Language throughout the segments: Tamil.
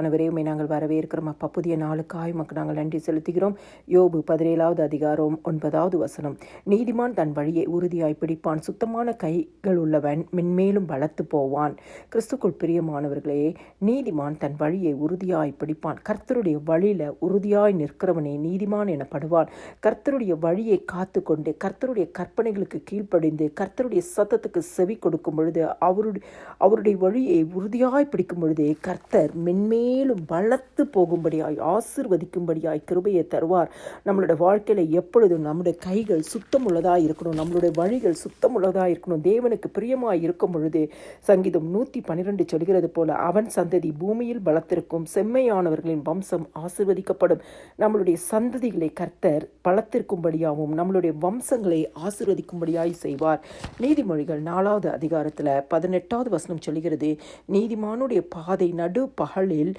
ஆனவரே நாங்கள் வரவேற்கிறோம். அப்பா புதிய நாளுக்காய் மக்கள் நாங்கள் நன்றி செலுத்துகிறோம். யோபு பதினேழாவது அதிகாரம் ஒன்பதாவது வசனம். நீதிமான் தன் வழியை உறுதியாய் பிடிப்பான். சுத்தமான கைகள் உள்ளவன் மென்மேலும் வளர்த்து போவான். கிறிஸ்துக்குள் பிரியமானவர்களே நீதிமான் தன் வழியை உறுதியாய் பிடிப்பான். கர்த்தருடைய வழியில் உறுதியாய் நிற்கிறவனே நீதிமான் எனப்படுவான். கர்த்தருடைய வழியை காத்து கொண்டு கர்த்தருடைய கற்பனைகளுக்கு கீழ்ப்படிந்து கர்த்தருடைய சத்தத்துக்கு செவி கொடுக்கும் பொழுது அவருடைய அவருடைய வழியை உறுதியாய் பிடிக்கும் பொழுதே கர்த்தர் மென்மே மேலும் வளர்த்து போகும்படியாய் ஆசிர்வதிக்கும்படியாய் கிருபையை தருவார். நம்மளுடைய வாழ்க்கையில் எப்பொழுதும் நம்முடைய கைகள் சுத்தமுள்ளதாக இருக்கணும். நம்மளுடைய வழிகள் சுத்தமுள்ளதாக இருக்கணும். தேவனுக்கு பிரியமாக இருக்கும் பொழுது சங்கீதம் நூற்றி பன்னிரெண்டு சொல்கிறது போல அவன் சந்ததி பூமியில் பலத்திருக்கும் செம்மையானவர்களின் வம்சம் ஆசிர்வதிக்கப்படும். நம்மளுடைய சந்ததிகளை கர்த்தர் பலத்திற்கும்படியாகவும் நம்மளுடைய வம்சங்களை ஆசிர்வதிக்கும்படியாய் செய்வார். நீதிமொழிகள் நாலாவது அதிகாரத்தில் பதினெட்டாவது வசனம் சொல்கிறது நீதிமானுடைய பாதை நடு பகலில்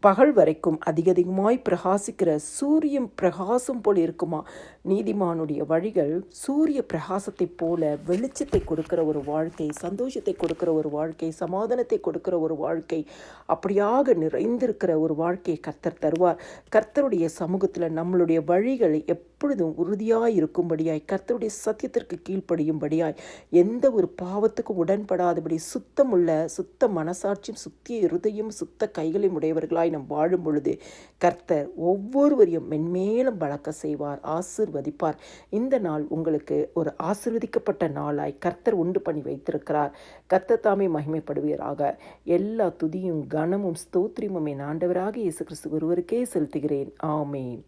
பகல் வரைக்கும் அதிக அதிகமாய் பிரகாசிக்கிற சூரியன் பிரகாசம் போல் இருக்குமா? நீதிமானுடைய வழிகள் சூரிய பிரகாசத்தைப் போல வெளிச்சத்தை கொடுக்கிற ஒரு வாழ்க்கை சந்தோஷத்தை கொடுக்கிற ஒரு வாழ்க்கை சமாதானத்தை கொடுக்கிற ஒரு வாழ்க்கை அப்படியாக நிறைந்திருக்கிற ஒரு வாழ்க்கையை கர்த்தர் தருவார். கர்த்தருடைய சமூகத்தில் நம்மளுடைய வழிகள் எப்பொழுதும் உறுதியாய் இருக்கும்படியாய் கர்த்தருடைய சத்தியத்திற்கு கீழ்ப்படியும்படியாய் எந்த ஒரு பாவத்துக்கும் உடன்படாதபடி சுத்தமுள்ள சுத்த மனசாட்சியும் சுத்திய இருதயம் சுத்த கைகளையும் உடையவர்களாய் நாம் வாழும் பொழுது கர்த்தர் ஒவ்வொருவரையும் மென்மேலும் வளர்க்க செய்வார் ஆசிர்வதிப்பார். இந்த நாள் உங்களுக்கு ஒரு ஆசிர்வதிக்கப்பட்ட நாளாய் கர்த்தர் உண்டு பண்ணி வைத்திருக்கிறார். கர்த்தர் தாமே மகிமைப்படுவீராக. எல்லா துதியும் கனமும் ஸ்தோத்திரமும் என் ஆண்டவராக இயேசு கிறிஸ்து ஒருவருக்கே செலுத்துகிறேன். ஆமேன்.